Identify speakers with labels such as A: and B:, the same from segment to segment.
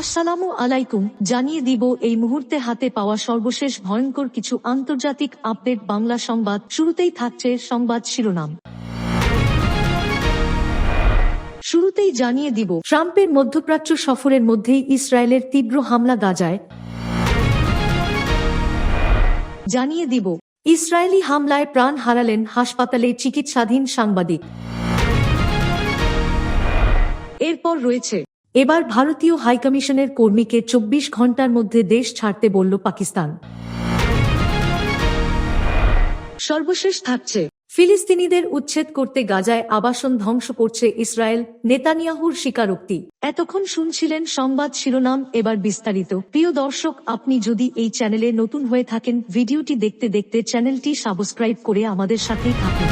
A: আসসালামু আলাইকুম জানিয়ে দিব এই মুহূর্তে হাতে পাওয়া সর্বশেষ ভয়ঙ্কর কিছু আন্তর্জাতিক আপডেট বাংলা সংবাদ শুরুতেই থাকছে সংবাদ শিরোনাম শুরুতেই জানিয়ে দিব ট্রাম্পের মধ্যপ্রাচ্য সফরের মধ্যেই ইসরায়েলের তীব্র হামলা গাজায় জানিয়ে দিব ইসরায়েলি হামলায় প্রাণ হারালেন হাসপাতালে চিকিৎসাধীন সাংবাদিক এরপর রয়েছে এবার ভারতীয় হাইকমিশনের কর্মীকে চব্বিশ ঘন্টার মধ্যে দেশ ছাড়তে বলল পাকিস্তান সর্বশেষ থাকছে ফিলিস্তিনিদের উচ্ছেদ করতে গাজায় আবাসন ধ্বংস করছে ইসরায়েল নেতানিয়াহুর স্বীকারোক্তি এতক্ষণ শুনছিলেন সংবাদ শিরোনাম এবার বিস্তারিত প্রিয় দর্শক আপনি যদি এই চ্যানেলে নতুন হয়ে থাকেন ভিডিওটি দেখতে দেখতে চ্যানেলটি সাবস্ক্রাইব করে আমাদের সাথেই থাকুন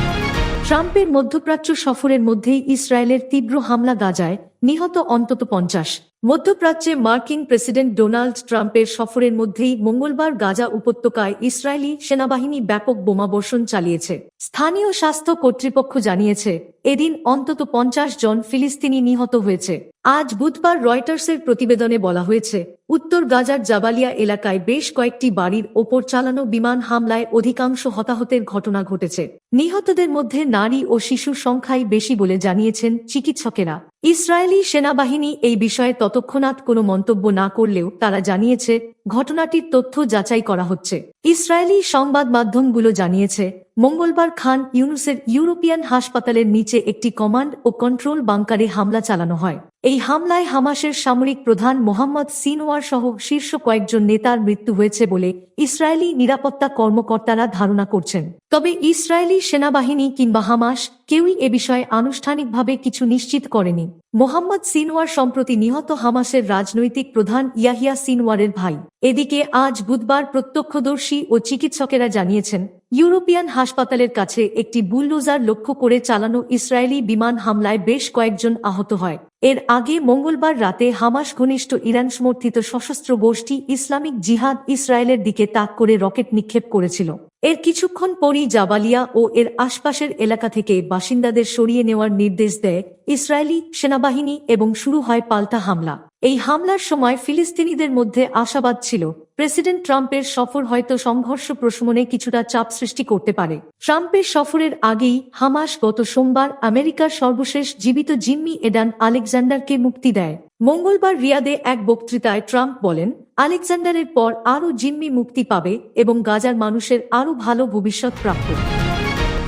A: ট্রাম্পের মধ্যপ্রাচ্য সফরের মধ্যেই ইসরায়েলের তীব্র হামলা গাজায় নিহত অন্তত পঞ্চাশ মধ্যপ্রাচ্যে মার্কিন প্রেসিডেন্ট ডোনাল্ড ট্রাম্পের সফরের মধ্যেই মঙ্গলবার গাজা উপত্যকায় ইসরায়েলি সেনাবাহিনী ব্যাপক বোমাবর্ষণ চালিয়েছে স্থানীয় স্বাস্থ্য কর্তৃপক্ষ জানিয়েছে এদিন অন্তত পঞ্চাশ জন ফিলিস্তিনি নিহত হয়েছে আজ বুধবার রয়টার্সের প্রতিবেদনে বলা হয়েছে উত্তর গাজার জাবালিয়া এলাকায় বেশ কয়েকটি বাড়ির ওপর চালানো বিমান হামলায় অধিকাংশ হতাহতের ঘটনা ঘটেছে নিহতদের মধ্যে নারী ও শিশুর সংখ্যাই বেশি বলে জানিয়েছেন চিকিৎসকেরা ইসরায়েলি সেনাবাহিনী এই বিষয়ে ততক্ষণাৎ কোনো মন্তব্য না করলেও তারা জানিয়েছে ঘটনাটির তথ্য যাচাই করা হচ্ছে ইসরায়েলি সংবাদ মাধ্যমগুলো জানিয়েছে মঙ্গলবার খান ইউনুসের ইউরোপিয়ান হাসপাতালের নিচে একটি কমান্ড ও কন্ট্রোল বাংকারে হামলা চালানো হয় এই হামলায় হামাসের সামরিক প্রধান মোহাম্মদ সিনোয়ার সহ শীর্ষ কয়েকজন নেতার মৃত্যু হয়েছে বলে ইসরায়েলি নিরাপত্তা কর্মকর্তারা ধারণা করছেন তবে ইসরায়েলি সেনাবাহিনী কিংবা হামাস কেউই এ বিষয়ে আনুষ্ঠানিকভাবে কিছু নিশ্চিত করেনি মোহাম্মদ সিনওয়ার সম্প্রতি নিহত হামাসের রাজনৈতিক প্রধান ইয়াহিয়া সিনওয়ারের ভাই এদিকে আজ বুধবার প্রত্যক্ষদর্শী ও চিকিৎসকেরা জানিয়েছেন ইউরোপিয়ান হাসপাতালের কাছে একটি বুলডোজার লক্ষ্য করে চালানো ইসরায়েলি বিমান হামলায় বেশ কয়েকজন আহত হয় এর আগে মঙ্গলবার রাতে হামাস ঘনিষ্ঠ ইরান সমর্থিত সশস্ত্র গোষ্ঠী ইসলামিক জিহাদ ইসরায়েলের দিকে তাক করে রকেট নিক্ষেপ করেছিল এর কিছুক্ষণ পরই জাবালিয়া ও এর আশপাশের এলাকা থেকে বাসিন্দাদের সরিয়ে নেওয়ার নির্দেশ দেয় ইসরায়েলি সেনাবাহিনী এবং শুরু হয় পাল্টা হামলা এই হামলার সময় ফিলিস্তিনিদের মধ্যে আশাবাদ ছিল প্রেসিডেন্ট ট্রাম্পের সফর হয়তো সংঘর্ষ প্রশমনে কিছুটা চাপ সৃষ্টি করতে পারে ট্রাম্পের সফরের আগেই হামাস গত সোমবার আমেরিকার সর্বশেষ জীবিত জিম্মি এডান আলেকজান্ডারকে মুক্তি দেয় মঙ্গলবার রিয়াদে এক বক্তৃতায় ট্রাম্প বলেন আলেকজান্ডারের পর আরও জিম্মি মুক্তি পাবে এবং গাজার মানুষের আরও ভালো ভবিষ্যৎ প্রাপ্ত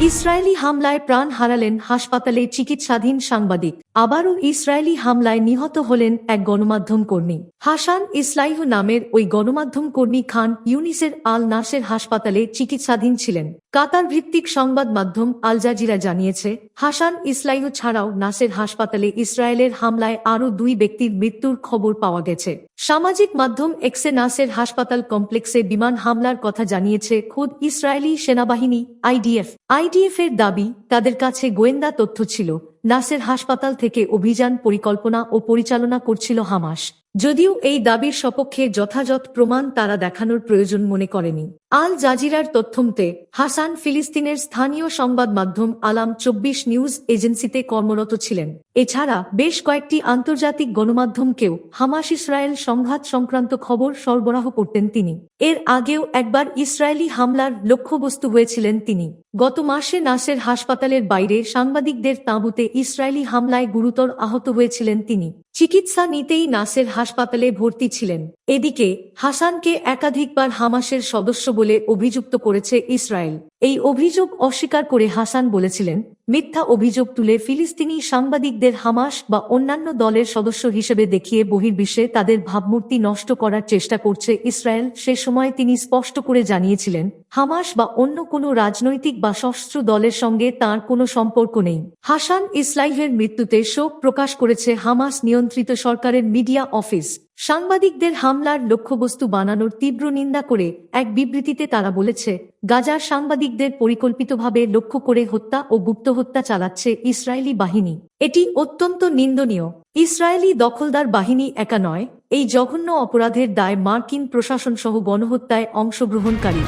A: ইসরায়েলি হামলায় প্রাণ হারালেন হাসপাতালে চিকিৎসাধীন সাংবাদিক আবারও ইসরায়েলি হামলায় নিহত হলেন এক গণমাধ্যম কর্মী হাসান ইসলাইহ নামের ওই গণমাধ্যম কর্মী খান ইউনিসের আল নাসের হাসপাতালে চিকিৎসাধীন ছিলেন কাতার ভিত্তিক সংবাদ মাধ্যম আলজাজিরা জানিয়েছে হাসান ইসলাইউ ছাড়াও নাসের হাসপাতালে ইসরায়েলের হামলায় আরও দুই ব্যক্তির মৃত্যুর খবর পাওয়া গেছে সামাজিক মাধ্যম এক্সে নাসের হাসপাতাল কমপ্লেক্সে বিমান হামলার কথা জানিয়েছে খোদ ইসরায়েলি সেনাবাহিনী আইডিএফ আইডিএফ এর দাবি তাদের কাছে গোয়েন্দা তথ্য ছিল নাসের হাসপাতাল থেকে অভিযান পরিকল্পনা ও পরিচালনা করছিল হামাস যদিও এই দাবির সপক্ষে যথাযথ প্রমাণ তারা দেখানোর প্রয়োজন মনে করেনি আল জাজিরার তথ্যমতে হাসান ফিলিস্তিনের স্থানীয় সংবাদ মাধ্যম আলাম চব্বিশ নিউজ এজেন্সিতে কর্মরত ছিলেন এছাড়া বেশ কয়েকটি আন্তর্জাতিক গণমাধ্যমকেও হামাস ইসরায়েল সংঘাত সংক্রান্ত খবর সরবরাহ করতেন তিনি এর আগেও একবার ইসরায়েলি হামলার লক্ষ্যবস্তু হয়েছিলেন তিনি গত মাসে নাসের হাসপাতালের বাইরে সাংবাদিকদের তাঁবুতে ইসরায়েলি হামলায় গুরুতর আহত হয়েছিলেন তিনি চিকিৎসা নিতেই নাসের হাসপাতালে ভর্তি ছিলেন এদিকে হাসানকে একাধিকবার হামাসের সদস্য বলে অভিযুক্ত করেছে ইসরায়েল এই অভিযোগ অস্বীকার করে হাসান বলেছিলেন মিথ্যা অভিযোগ তুলে ফিলিস্তিনি সাংবাদিকদের হামাস বা অন্যান্য দলের সদস্য হিসেবে দেখিয়ে বহির্বিশ্বে তাদের ভাবমূর্তি নষ্ট করার চেষ্টা করছে ইসরায়েল সে সময় তিনি স্পষ্ট করে জানিয়েছিলেন হামাস বা অন্য কোনো রাজনৈতিক বা সশস্ত্র দলের সঙ্গে তার কোনো সম্পর্ক নেই হাসান ইসলাইহের মৃত্যুতে শোক প্রকাশ করেছে হামাস নিয়ন্ত্রিত সরকারের মিডিয়া অফিস সাংবাদিকদের হামলার লক্ষ্যবস্তু বানানোর তীব্র নিন্দা করে এক বিবৃতিতে তারা বলেছে গাজার সাংবাদিকদের পরিকল্পিতভাবে লক্ষ্য করে হত্যা ও গুপ্ত হত্যা চালাচ্ছে ইসরায়েলি বাহিনী এটি অত্যন্ত নিন্দনীয় ইসরায়েলি দখলদার বাহিনী একা নয় এই জঘন্য অপরাধের দায় মার্কিন প্রশাসন সহ গণহত্যায় অংশগ্রহণকারী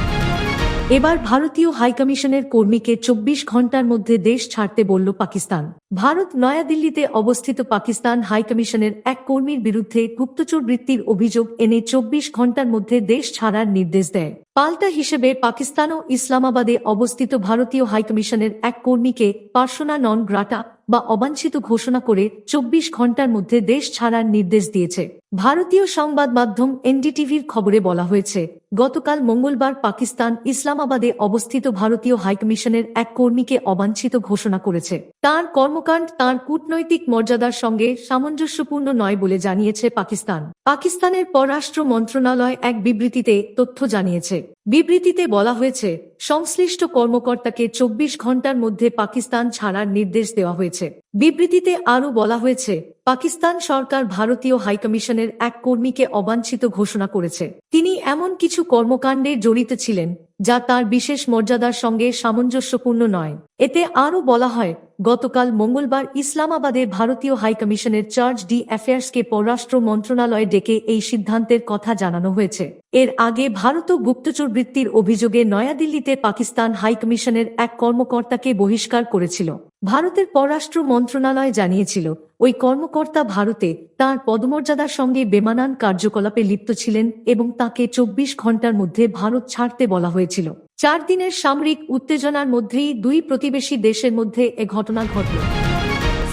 A: এবার ভারতীয় হাইকমিশনের কর্মীকে চব্বিশ ঘন্টার মধ্যে দেশ ছাড়তে বলল পাকিস্তান ভারত নয়াদিল্লিতে অবস্থিত পাকিস্তান হাইকমিশনের এক কর্মীর বিরুদ্ধে গুপ্তচর বৃত্তির অভিযোগ এনে চব্বিশ ঘন্টার মধ্যে দেশ ছাড়ার নির্দেশ দেয় পাল্টা হিসেবে পাকিস্তান ও ইসলামাবাদে অবস্থিত ভারতীয় হাইকমিশনের এক কর্মীকে পার্সোনা নন গ্রাটা বা অবাঞ্ছিত ঘোষণা করে চব্বিশ ঘন্টার মধ্যে দেশ ছাড়ার নির্দেশ দিয়েছে ভারতীয় সংবাদ মাধ্যম এনডিটিভির খবরে বলা হয়েছে গতকাল মঙ্গলবার পাকিস্তান ইসলামাবাদে অবস্থিত ভারতীয় হাইকমিশনের এক কর্মীকে অবাঞ্ছিত ঘোষণা করেছে তার কর্মকাণ্ড তার কূটনৈতিক মর্যাদার সঙ্গে সামঞ্জস্যপূর্ণ নয় বলে জানিয়েছে পাকিস্তান পাকিস্তানের পররাষ্ট্র মন্ত্রণালয় এক বিবৃতিতে তথ্য জানিয়েছে বিবৃতিতে বলা হয়েছে সংশ্লিষ্ট কর্মকর্তাকে চব্বিশ ঘন্টার মধ্যে পাকিস্তান ছাড়ার নির্দেশ দেওয়া হয়েছে বিবৃতিতে আরও বলা হয়েছে পাকিস্তান সরকার ভারতীয় হাইকমিশনের এক কর্মীকে অবাঞ্ছিত ঘোষণা করেছে তিনি এমন কিছু কর্মকাণ্ডে জড়িত ছিলেন যা তার বিশেষ মর্যাদার সঙ্গে সামঞ্জস্যপূর্ণ নয় এতে আরও বলা হয় গতকাল মঙ্গলবার ইসলামাবাদে ভারতীয় হাইকমিশনের চার্জ ডি অ্যাফেয়ার্সকে পররাষ্ট্র মন্ত্রণালয়ে ডেকে এই সিদ্ধান্তের কথা জানানো হয়েছে এর আগে ভারত গুপ্তচর বৃত্তির অভিযোগে নয়াদিল্লিতে পাকিস্তান হাইকমিশনের এক কর্মকর্তাকে বহিষ্কার করেছিল ভারতের পররাষ্ট্র মন্ত্রণালয় জানিয়েছিল ওই কর্মকর্তা ভারতে তার পদমর্যাদার সঙ্গে বেমানান কার্যকলাপে লিপ্ত ছিলেন এবং তাকে চব্বিশ ঘন্টার মধ্যে ভারত ছাড়তে বলা হয়েছিল চার দিনের সামরিক উত্তেজনার মধ্যেই দুই প্রতিবেশী দেশের মধ্যে এ ঘটনা ঘটল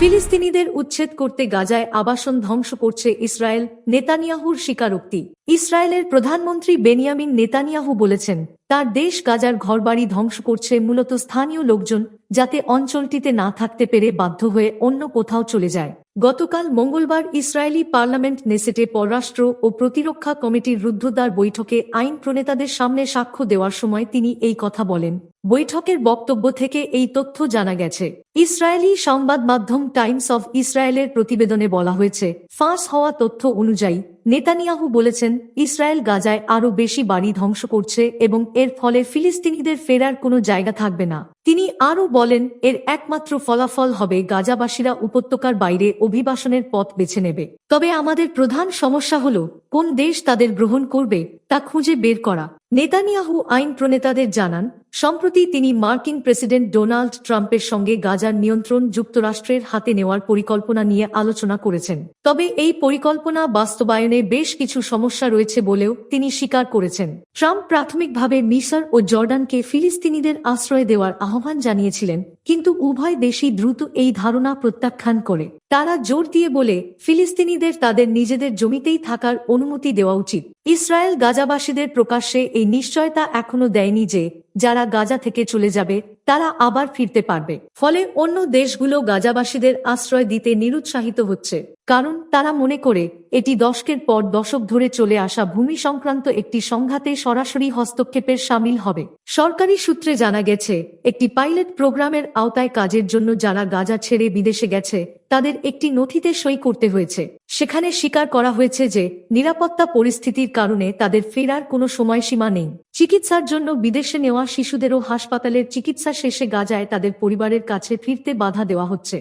A: ফিলিস্তিনিদের উচ্ছেদ করতে গাজায় আবাসন ধ্বংস করছে ইসরায়েল নেতানিয়াহুর স্বীকারোক্তি ইসরায়েলের প্রধানমন্ত্রী বেনিয়ামিন নেতানিয়াহু বলেছেন তার দেশ গাজার ঘরবাড়ি ধ্বংস করছে মূলত স্থানীয় লোকজন যাতে অঞ্চলটিতে না থাকতে পেরে বাধ্য হয়ে অন্য কোথাও চলে যায় গতকাল মঙ্গলবার ইসরায়েলি পার্লামেন্ট নেসেটে পররাষ্ট্র ও প্রতিরক্ষা কমিটির রুদ্ধদ্বার বৈঠকে আইন প্রণেতাদের সামনে সাক্ষ্য দেওয়ার সময় তিনি এই কথা বলেন বৈঠকের বক্তব্য থেকে এই তথ্য জানা গেছে ইসরায়েলি সংবাদ মাধ্যম টাইমস অফ ইসরায়েলের প্রতিবেদনে বলা হয়েছে ফাঁস হওয়া তথ্য অনুযায়ী নেতানিয়াহু বলেছেন ইসরায়েল গাজায় আরও বেশি বাড়ি ধ্বংস করছে এবং এর ফলে ফিলিস্তিনিদের ফেরার কোনো জায়গা থাকবে না তিনি আরও বলেন এর একমাত্র ফলাফল হবে গাজাবাসীরা উপত্যকার বাইরে অভিবাসনের পথ বেছে নেবে তবে আমাদের প্রধান সমস্যা হল কোন দেশ তাদের গ্রহণ করবে তা খুঁজে বের করা নেতানিয়াহু আইন প্রণেতাদের জানান সম্প্রতি তিনি মার্কিন প্রেসিডেন্ট ডোনাল্ড ট্রাম্পের সঙ্গে গাজার নিয়ন্ত্রণ যুক্তরাষ্ট্রের হাতে নেওয়ার পরিকল্পনা নিয়ে আলোচনা করেছেন তবে এই পরিকল্পনা বাস্তবায়নে বেশ কিছু সমস্যা রয়েছে বলেও তিনি স্বীকার করেছেন ট্রাম্প প্রাথমিকভাবে মিসর ও জর্ডানকে ফিলিস্তিনিদের আশ্রয় দেওয়ার আহ্বান জানিয়েছিলেন কিন্তু উভয় দেশই দ্রুত এই ধারণা প্রত্যাখ্যান করে তারা জোর দিয়ে বলে ফিলিস্তিনিদের তাদের নিজেদের জমিতেই থাকার অনুমতি দেওয়া উচিত ইসরায়েল গাজাবাসীদের প্রকাশ্যে এই নিশ্চয়তা এখনও দেয়নি যে যারা গাজা থেকে চলে যাবে তারা আবার ফিরতে পারবে ফলে অন্য দেশগুলো গাজাবাসীদের আশ্রয় দিতে নিরুৎসাহিত হচ্ছে কারণ তারা মনে করে এটি দশকের পর দশক ধরে চলে আসা ভূমি সংক্রান্ত একটি সংঘাতে সরাসরি হস্তক্ষেপের সামিল হবে সরকারি সূত্রে জানা গেছে একটি পাইলট প্রোগ্রামের আওতায় কাজের জন্য যারা গাজা ছেড়ে বিদেশে গেছে তাদের একটি নথিতে সই করতে হয়েছে সেখানে স্বীকার করা হয়েছে যে নিরাপত্তা পরিস্থিতির কারণে তাদের ফেরার কোনো সময়সীমা নেই চিকিৎসার জন্য বিদেশে নেওয়া শিশুদেরও হাসপাতালের চিকিৎসা শেষে গাজায় তাদের পরিবারের কাছে ফিরতে বাধা দেওয়া হচ্ছে